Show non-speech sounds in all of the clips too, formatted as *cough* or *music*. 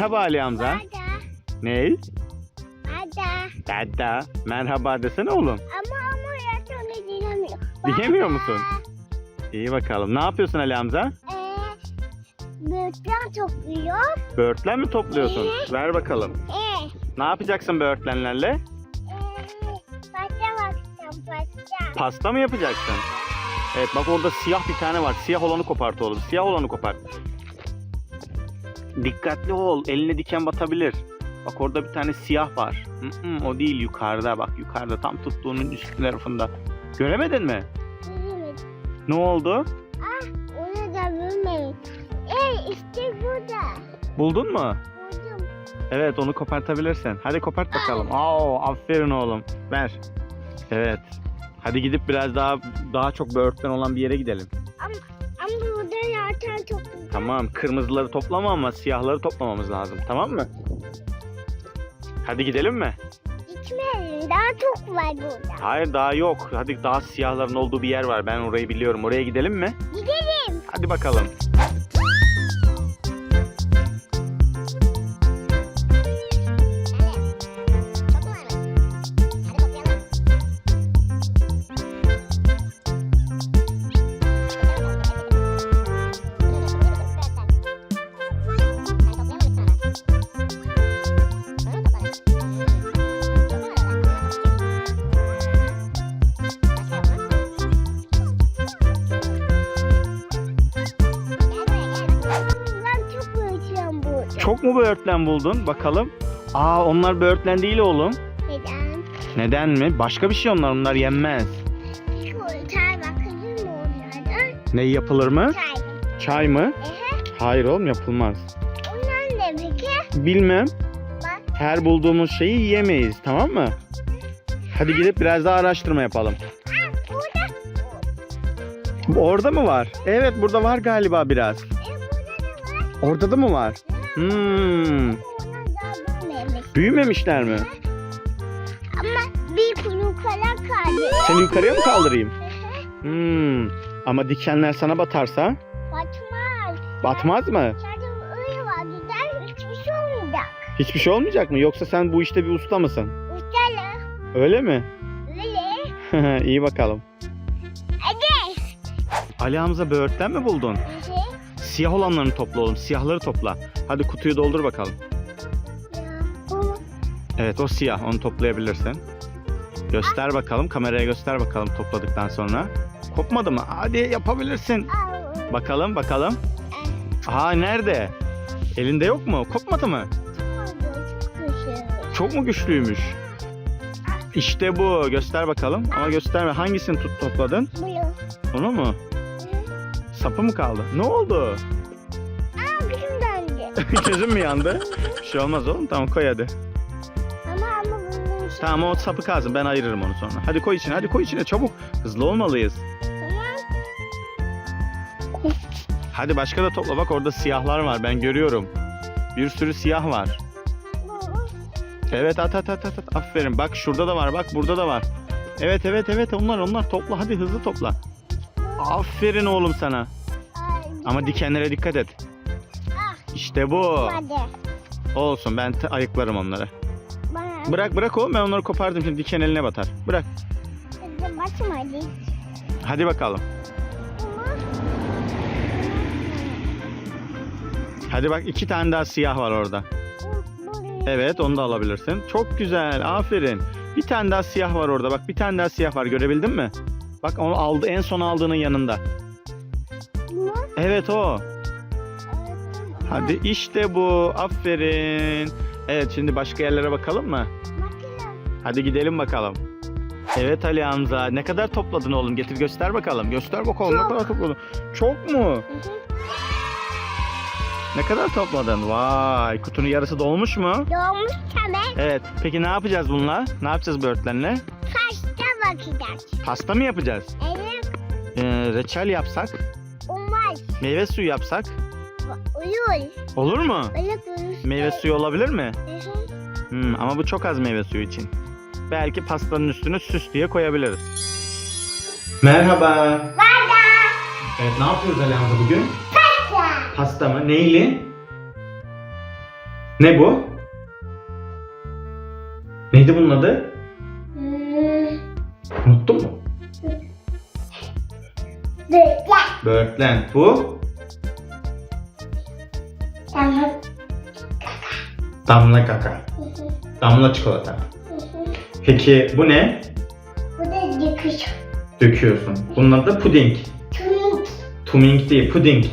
Merhaba Ali Hamza. Ney? Ada. Dada. Merhaba desene oğlum. Ama ama yatağını diyemiyor. Diyemiyor musun? İyi bakalım. Ne yapıyorsun Ali Hamza? Böğürtlen topluyor. Böğürtlen mi topluyorsun? Ver bakalım. Eee Ne yapacaksın böğürtlenlerle? eee pasta bakacağım pasta. Pasta mı yapacaksın? Evet bak orada siyah bir tane var. Siyah olanı kopart oğlum. Siyah olanı kopart. Dikkatli ol. Eline diken batabilir. Bak orada bir tane siyah var. Mm-mm, o değil yukarıda bak yukarıda tam tuttuğunun üst tarafında. Göremedin mi? Bilemedim. Ne oldu? Ah onu da bilmeyin. Eee işte burada. Buldun mu? Buldum. Evet onu kopartabilirsin. Hadi kopart bakalım. Aa, aferin oğlum. Ver. Evet. Hadi gidip biraz daha daha çok böğürtlen olan bir yere gidelim. Ama, ama burada zaten topluyor. Tamam. Kırmızıları toplama ama siyahları toplamamız lazım. Tamam mı? Hadi gidelim mi? Gitmeyelim. Daha çok var burada. Hayır daha yok. Hadi daha siyahların olduğu bir yer var. Ben orayı biliyorum. Oraya gidelim mi? Gidelim. Hadi bakalım. Mu böğürtlen buldun? Bakalım. Aa onlar böğürtlen değil oğlum. Neden? Neden mi? Başka bir şey onlar. Onlar yenmez. Çay bakabilir mi onlardan? Ne yapılır mı? Çay. Çay mı? Ehe. Hayır oğlum yapılmaz. Onlar ne peki? Bilmem. Bak. Her bulduğumuz şeyi yiyemeyiz. Tamam mı? Hadi gidip biraz daha araştırma yapalım. Burada. Orada mı var? Evet burada var galiba biraz. E burada da var. Orada da mı var? Hmm. Büyümemişler mi? Ama bir kuru kara kaldı. Seni yukarıya mı kaldırayım? *laughs* Hmm. Ama dikenler sana batarsa Batmaz. batmaz mı? Hiçbir şey olmayacak. Hiçbir şey olmayacak mı? Yoksa sen bu işte bir usta mısın? Ustalı. Öyle mi? Öyle. *laughs* İyi bakalım. Hadi. Ali Hamza böğürtlen mi buldun? Siyah olanlarını topla oğlum. Siyahları topla. Hadi kutuyu doldur bakalım. Evet o siyah. Onu toplayabilirsin. Göster bakalım. Kameraya göster bakalım topladıktan sonra. Kopmadı mı? Hadi yapabilirsin. Bakalım bakalım. Aa nerede? Elinde yok mu? Kopmadı mı? çok mu güçlüymüş? İşte bu. Göster bakalım. Ama gösterme. Hangisini tut topladın? Bu. Onu mu? Sapı mı kaldı? Ne oldu? Aa gözüm döndü. *laughs* Gözün mü yandı? Bir şey olmaz oğlum. Tamam koy hadi. ama ama bunun şey. Tamam o sapı kalsın. Ben ayırırım onu sonra. Hadi koy içine. Hadi koy içine. Çabuk. Hızlı olmalıyız. Tamam. Hadi başka da topla. Bak orada siyahlar var. Ben görüyorum. Bir sürü siyah var. Evet at at at at. at. Aferin. Bak şurada da var. Bak burada da var. Evet evet evet onlar onlar topla. Hadi hızlı topla. Aferin oğlum sana. Ama dikenlere dikkat et. Ah, İşte bu. Olsun ben ayıklarım onları. Bırak bırak oğlum ben onları kopardım şimdi diken eline batar. Bırak. Hadi bakalım. Hadi bak iki tane daha siyah var orada. Evet onu da alabilirsin. Çok güzel aferin. Bir tane daha siyah var orada bak bir tane daha siyah var görebildin mi? Bak onu aldı en son aldığının yanında. Bu. Evet o. Hadi işte bu aferin. Evet şimdi başka yerlere bakalım mı? Bakalım. Hadi gidelim bakalım. Evet Ali Hamza ne kadar topladın oğlum getir göster bakalım. Göster bakalım ne Çok. kadar topladın. Çok mu? Ne kadar topladın? Vay kutunun yarısı dolmuş mu? Doğmuş tabii. Evet peki ne yapacağız bununla? Ne yapacağız böğürtlenle? Bakacağız? Pasta mı yapacağız? Evet. Ee, reçel yapsak? Olmaz. Meyve suyu yapsak? Uyur. Olur mu? Uyur. Meyve suyu olabilir mi? Hı hı. Hmm, ama bu çok az meyve suyu için. Belki pastanın üstüne süs diye koyabiliriz. Merhaba. Vada. Evet ne yapıyoruz Ali Hamza bugün? Pasta. Pasta mı? Neyli? Ne bu? Neydi bunun adı? Unuttun mu? Böğürtlen. Böğürtlen. Bu? Tamam. Damla kaka. Damla çikolata. Peki bu ne? Bu da yıkış. Döküyorsun. Bunun adı puding. Tümük. Tuming değil, puding.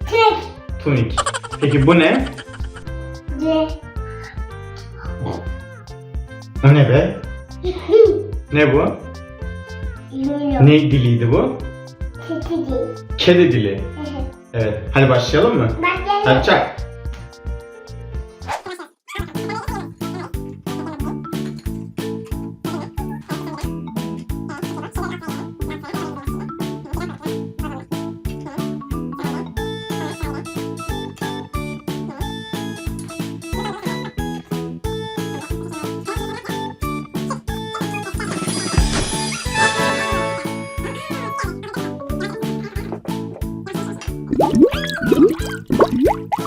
Tek. Tuming. Peki bu ne? De. O ne be? Ne bu? Ne diliydi bu? Titi değil. Kedi dili. Evet. Hadi başlayalım mı? Gel. Hadi çak.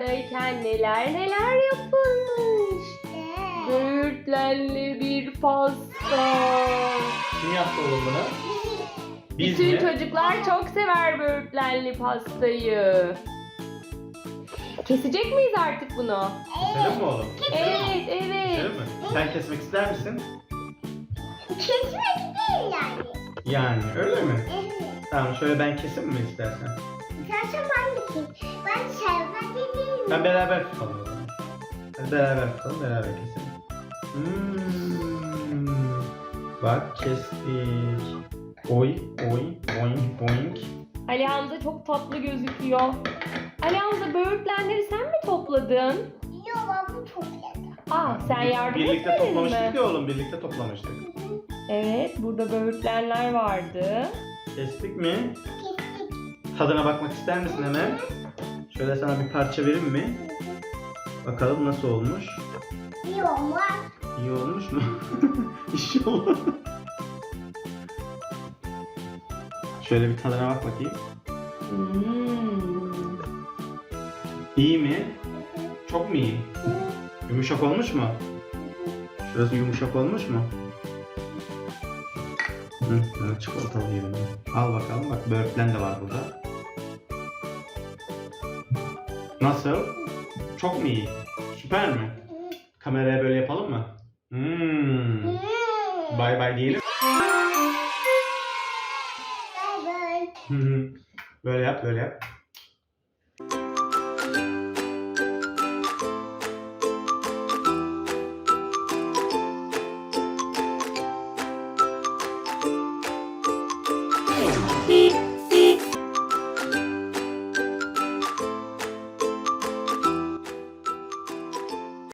dışarıdayken neler neler yapılmış. Böğürtlenli bir pasta. Kim yaptı oğlum bunu? Biz Bütün mi? çocuklar çok sever böğürtlenli pastayı. Kesecek miyiz artık bunu? Keselim mi oğlum? Evet, evet. Mi? Sen kesmek ister misin? Kesmek değil yani. Yani öyle mi? Evet. Tamam şöyle ben kesim mi istersen? Zaten ben de kes. Ben sevmedi değilim. Ben beraber tutalım. Hadi beraber tutalım, beraber keselim. Hmm. Bak kestik. Oy, oy, boing, boing. Ali Hamza çok tatlı gözüküyor. Ali Hamza böğürtlenleri sen mi topladın? Yok ben bu çok yedim. Aa sen yardım Birlikte etmedin toplamıştık mi? ya oğlum, birlikte toplamıştık. Evet, burada böğürtlenler vardı. Kestik mi? Tadına bakmak ister misin hemen? Şöyle sana bir parça vereyim mi? Bakalım nasıl olmuş. Yok var. İyi olmuş mu? *laughs* İnşallah. Şöyle bir tadına bak bakayım. Hmm. İyi mi? Çok mu iyi? Yumuşak olmuş mu? Şurası yumuşak olmuş mu? Hı, çikolatalı yiyelim. Al bakalım bak böğürtlen de var burada. Nasıl? Çok mu iyi? Süper mi? Kameraya böyle yapalım mı? Hmm. Bay bay diyelim. Bay bay. Hı hı. böyle yap, böyle yap.